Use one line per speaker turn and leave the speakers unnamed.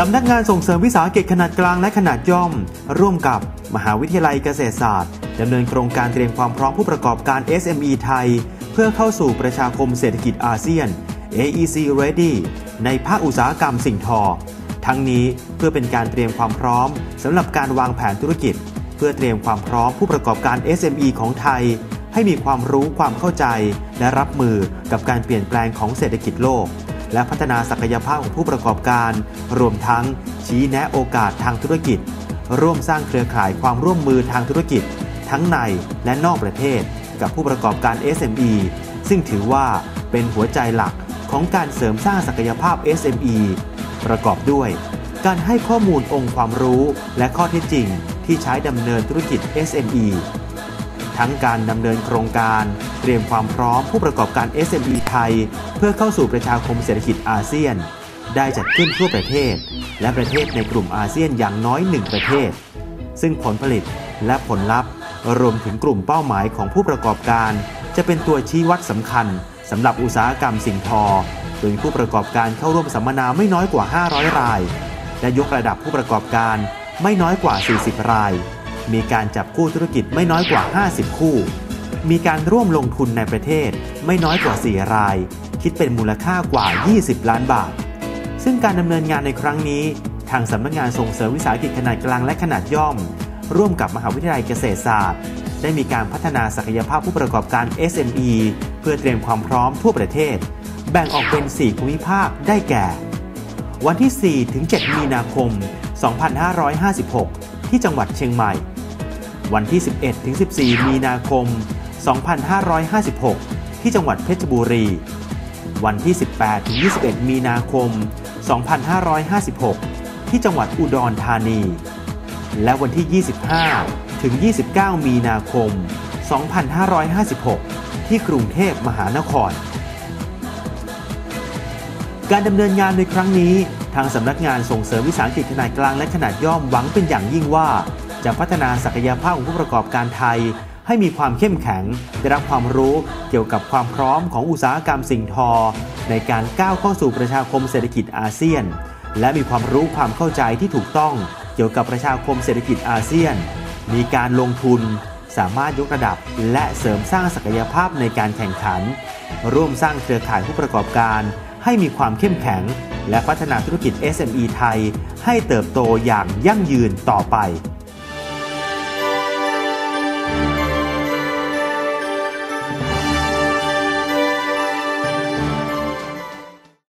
สำนักงานส่งเสริมวิสาหกิจขนาดกลางและขนาดย่อม ร่วมกับมหาวิทยาลัยเกษตรศาสตร์ดำเนินโครงการเตรียมความพร้อมผู้ประกอบการ SME ไทย เพื่อเข้าสู่ประชาคมเศรษฐกิจอาเซียน AEC Ready ในภาคอุตสาหกรรมสิ่งทอ ทั้งนี้เพื่อเป็นการเตรียมความพร้อมสำหรับการวางแผนธุรกิจ เพื่อเตรียมความพร้อมผู้ประกอบการ SME ของไทย ให้มีความรู้ความเข้าใจ และรับมือกับการเปลี่ยนแปลงของเศรษฐกิจโลก และพัฒนาศักยภาพของผู้ประกอบการ รวมทั้งชี้แนะโอกาสทางธุรกิจ ร่วมสร้างเครือข่ายความร่วมมือทางธุรกิจ ทั้งในและนอกประเทศ กับผู้ประกอบการ SME ซึ่งถือว่าเป็นหัวใจหลักของการเสริมสร้างศักยภาพ SME ประกอบด้วย การให้ข้อมูลองค์ความรู้และข้อเท็จจริงที่ใช้ดำเนินธุรกิจ SME ทั้งการดำเนินโครงการ เตรียมความพร้อมผู้ประกอบการ SME ไทย เพื่อเข้าสู่ประชาคมเศรษฐกิจอาเซียน ได้จัดขึ้นทั่วประเทศ และประเทศในกลุ่มอาเซียนอย่างน้อยหนึ่งประเทศ ซึ่งผลผลิตและผลลัพธ์ รวมถึงกลุ่มเป้าหมายของผู้ประกอบการ จะเป็นตัวชี้วัดสำคัญสำหรับอุตสาหกรรมสิ่งทอ โดยผู้ประกอบการเข้าร่วมสัมมนาไม่น้อยกว่า 500 ราย และยกระดับผู้ประกอบการไม่น้อยกว่า 40 ราย มีการจับคู่ธุรกิจไม่น้อยกว่า 50 คู่ มีการร่วมลงทุนในประเทศไม่น้อยกว่า 4 ราย คิดเป็นมูลค่ากว่า 20 ล้านบาท ซึ่งการดำเนินงานในครั้งนี้ ทางสำนักงานส่งเสริมวิสาหกิจขนาดกลางและขนาดย่อม ร่วมกับมหาวิทยาลัยเกษตรศาสตร์ ได้มีการพัฒนาศักยภาพผู้ประกอบการ SME เพื่อเตรียมความพร้อมทั่วประเทศ แบ่งออกเป็น 4 ภูมิภาคได้แก่ วันที่ 4 ถึง 7 มีนาคม 2556 ที่จังหวัดเชียงใหม่ วันที่ 11ถึง14 มีนาคม 2556 ที่จังหวัดเพชรบุรี วันที่ 18ถึง21 มีนาคม 2556 ที่จังหวัดอุดรธานี และวันที่ 25 ถึง 29 มีนาคม 2556 ที่กรุงเทพมหานคร การดำเนินงานในครั้งนี้ ทางสำนักงานส่งเสริมวิสาหกิจขนาดกลางและขนาดย่อมหวังเป็นอย่างยิ่งว่า จะพัฒนาศักยภาพของผู้ประกอบการไทย ให้มีความเข้มแข็ง ได้รับความรู้เกี่ยวกับความพร้อมของอุตสาหกรรมสิ่งทอ ในการก้าวเข้าสู่ประชาคมเศรษฐกิจอาเซียน และมีความรู้ความเข้าใจที่ถูกต้อง เกี่ยวกับประชาคมเศรษฐกิจอาเซียน มีการลงทุนสามารถยกระดับและเสริมสร้างศักยภาพในการแข่งขัน ร่วมสร้างเครือข่ายผู้ประกอบการ ให้มีความเข้มแข็ง และพัฒนาธุรกิจ SME ไทย ให้เติบโตอย่างยั่งยืนต่อไป